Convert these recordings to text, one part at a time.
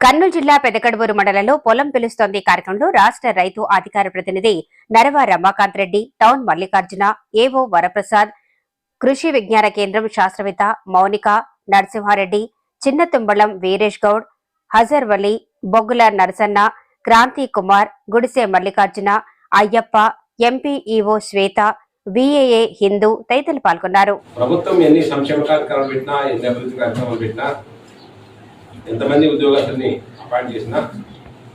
కర్నూలు జిల్లా పెదకడవూరు మండలంలో పొలం పిలుస్తోంది కార్యక్రమంలో రాష్ట్ర రైతు అధికార ప్రతినిధి నరవ రమాకాంత్ రెడ్డి టౌన్ మల్లికార్జున ఏవో వరప్రసాద్ కృషి విజ్ఞాన కేంద్రం శాస్త్రవేత్త మౌనిక నరసింహారెడ్డి చిన్న తుంబళం వీరేష్ గౌడ్ హజర్ వలి బొగ్గుల నరసన్న క్రాంతి కుమార్ గుడిసె మల్లికార్జున అయ్యప్ప ఎంపీఈఓ శ్వేత విఏఏ హిందూ తదితరులు పాల్గొన్నారు. ప్రభుత్వం ఎన్ని సంక్షేమ కార్యక్రమాలు పెట్టినా ఎన్ని అభివృద్ధి కార్యక్రమాలు పెట్టినా ఎంతమంది ఉద్యోగస్తుల్ని అపాయింట్ చేసినా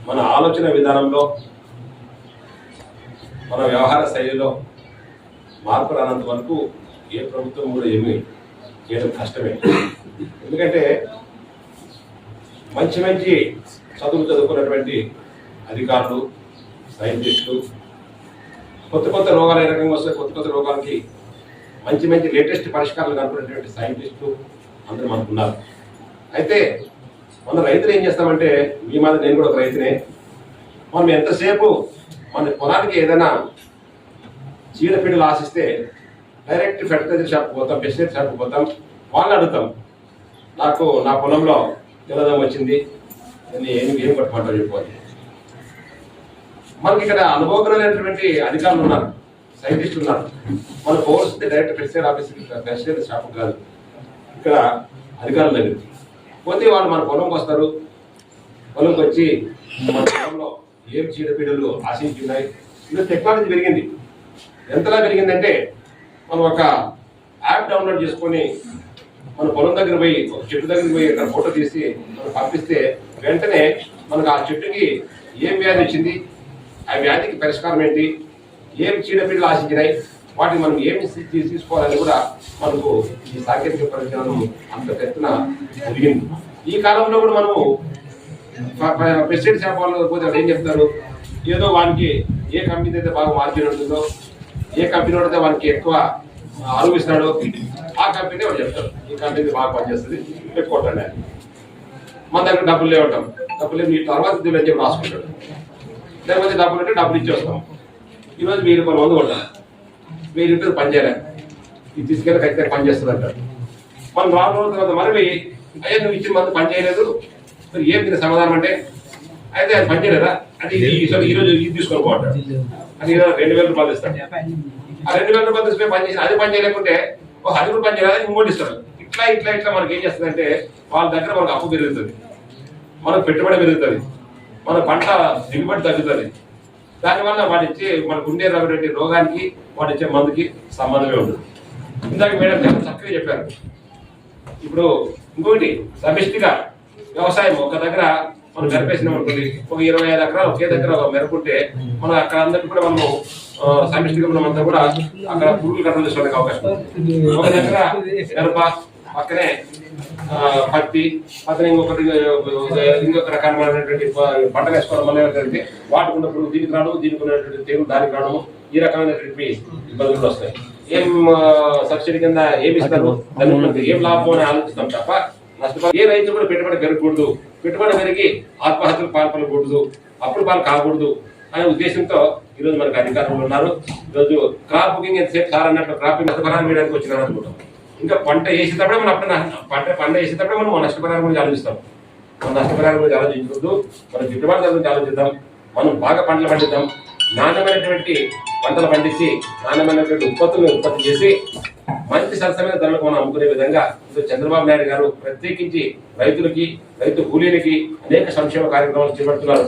మన ఆలోచన విధానంలో మన వ్యవహార శైలిలో మార్పు రానంత వరకు ఏ ప్రభుత్వం కూడా ఏమీ చేయడం కష్టమే. ఎందుకంటే మంచి మంచి చదువు చదువుకున్నటువంటి అధికారులు సైంటిస్టులు కొత్త కొత్త రోగాలు ఏ రకంగా వస్తే కొత్త కొత్త రోగాలకి మంచి మంచి లేటెస్ట్ పరిష్కారాలు కనుక్కునేటువంటి సైంటిస్టులు అందరూ మనకు ఉన్నారు. అయితే మన రైతులు ఏం చేస్తామంటే మీ మాదిరి నేను కూడా ఒక రైతునే మనం ఎంతసేపు మన పొలానికి ఏదైనా చీడపీడలు ఆశిస్తే డైరెక్ట్ ఫెర్టిలైజర్ షాప్కి పోతాం పెస్టిసైడ్ షాప్కి పోతాం వాళ్ళని అడుగుతాం. నాకు నా పొలంలో తెల్లదం వచ్చింది నేను ఏం ఏం కొట్టమంటారు చెప్పుకోవాలి మనకి ఇక్కడ అనుభవజ్ఞమైనటువంటి అధికారులు ఉన్నారు సైంటిస్టులు ఉన్నారు. మన పోల్స్తే direct pesticide office pesticide shop కాదు ఇక్కడ అధికారుల దగ్గర పోతే వాళ్ళు మన పొలంకి వస్తారు. పొలంకి వచ్చి మన పొలంలో ఏం చీడపీడలు ఆశించున్నాయి? ఉన్నాయి టెక్నాలజీ పెరిగింది. ఎంతలా పెరిగిందంటే మనం ఒక యాప్ డౌన్లోడ్ చేసుకొని మన పొలం దగ్గర పోయి ఒక చెట్టు దగ్గర పోయి ఇక్కడ ఫోటో తీసి మనం పంపిస్తే వెంటనే మనకు ఆ చెట్టుకి ఏం వ్యాధి వచ్చింది? ఆ వ్యాధికి పరిష్కారం ఏంటి? ఏం చీడపీడలు ఆశించినాయి? వాటిని మనం ఏమి తీసుకోవాలని కూడా మనకు ఈ సాంకేతిక పరిజ్ఞానం అంత ఎత్తున జరిగింది. ఈ కాలంలో కూడా మనము పెస్టిసైడ్ షాప్ వాళ్ళు పోతే వాళ్ళు ఏం చెప్తారు? ఏదో వానికి ఏ కంపెనీ అయితే బాగా మార్జిన్ ఉంటుందో ఏ కంపెనీ వాడితే వానికి ఎక్కువ ఆరోపిస్తాడో ఆ కంపెనీ వాళ్ళు చెప్తారు. ఈ కంపెనీ బాగా పనిచేస్తుంది పెట్టుకుంటాడు అని. మన దగ్గర డబ్బులు లేవటం డబ్బులు లేవు తర్వాత దీని చెప్పి రాసుకుంటాడు. లేకపోతే డబ్బులు ఉంటే డబ్బులు ఇచ్చేస్తాం. ఈరోజు వెయ్యి రూపాయలు వంద కొట్టాలి వెయ్యి రూపాయలు పని ఇది తీసుకెళ్ళి ఖచ్చితంగా పనిచేస్తుంది అంటారు మనం నాలుగు రోజుల తర్వాత మనవి అయ్యా నువ్వు ఇచ్చిన మంది పని చేయలేదు. మరి ఏం తిన సమాధానం అంటే అయితే అది పని చేయలేదా? అది ఈ- రోజు ఇది తీసుకొని అది రెండు వేల రూపాయలు ఇస్తాను ఆ రెండు వేల రూపాయలు తీసుకుని పని చేసి అది పని చేయలేకుంటే ఒక అది కూడా పని చేయలేదు? ఇంకోటి ఇస్తారు ఇట్లా ఇట్లా ఇట్లా మనకి ఏం చేస్తుందంటే వాళ్ళ దగ్గర మనకు అప్పు పెరుగుతుంది. మనకు పెట్టుబడి పెరుగుతుంది. మన పంట దిగుబడి తగ్గుతుంది. దానివల్ల వాడిచ్చే మన మనకు ఉండే రకమైన రోగానికి వాడిచ్చే మందుకి సంబంధమే ఉండదు. ఇందాక మేడం చాలా చక్కగా చెప్పారు. ఇప్పుడు ఇంకొకటి సమిష్టిగా వ్యవసాయం ఒక దగ్గర మనం మెరపేసినాం అనుకోండి ఒక ఇరవై ఐదు ఎకరాలు ఒకే దగ్గర ఒక మెరుపుంటే మనం అక్కడ అందరికి కూడా మనము సమిష్టిగా మనం అంతా కూడా అక్కడ పురుగులు కంట్రోల్ చేసుకోవడానికి అవకాశం ఒక దగ్గర మిరప పక్కనే ఆ, పత్తి పక్కన ఇంకొకటి ఇంకొక రకమైనటువంటి పంట వేసుకోవడం వల్ల ఏమవుతుందంటే వాటికి ఉన్న పురుగు దీనికి రావడం దీనికి ఉన్నటువంటి తెగులు దానికి రావడము ఈ రకమైనటువంటి ఇబ్బందులు వస్తాయి. ఏం సబ్సిడీ కింద ఏమి ఇస్తారు? ఏం లాభం అని ఆలోచిస్తాం తప్ప నష్టపరి ఏ రైతు కూడా పెట్టుబడి పెరగకూడదు. పెట్టుబడి పెరిగి ఆత్మహత్యలు పాల్పడకూడదు. అప్పుడు పాలు కాకూడదు అనే ఉద్దేశంతో ఈ రోజు మనకు అధికారంలో ఉన్నారు. ఈరోజు క్రాప్ బుకింగ్ ఎంతసేపు సార్ అన్నట్టు క్రాప్ నష్టపరాన్ని వేయడానికి వచ్చినారు అనుకుంటాం. ఇంకా పంట వేసేటప్పుడే మనం అప్పుడు పంట పంట వేసేటప్పుడే మనం నష్టపరిహారం గురించి ఆలోచిస్తాం. మనం నష్టపరిహారం గురించి ఆలోచించకూడదు. మనం గిట్టుబాటు గురించి ఆలోచిద్దాం. మనం బాగా పంటలు పండిద్దాం. నాణ్యమైనటువంటి పంటలు పండించి నాణ్యమైనటువంటి ఉత్పత్తులను ఉత్పత్తి చేసి మంచి సరసమైన ధరలకు మనం అమ్ముకునే విధంగా ఇప్పుడు చంద్రబాబు నాయుడు గారు ప్రత్యేకించి రైతులకి రైతు కూలీలకి అనేక సంక్షేమ కార్యక్రమాలు చేపడుతున్నారు.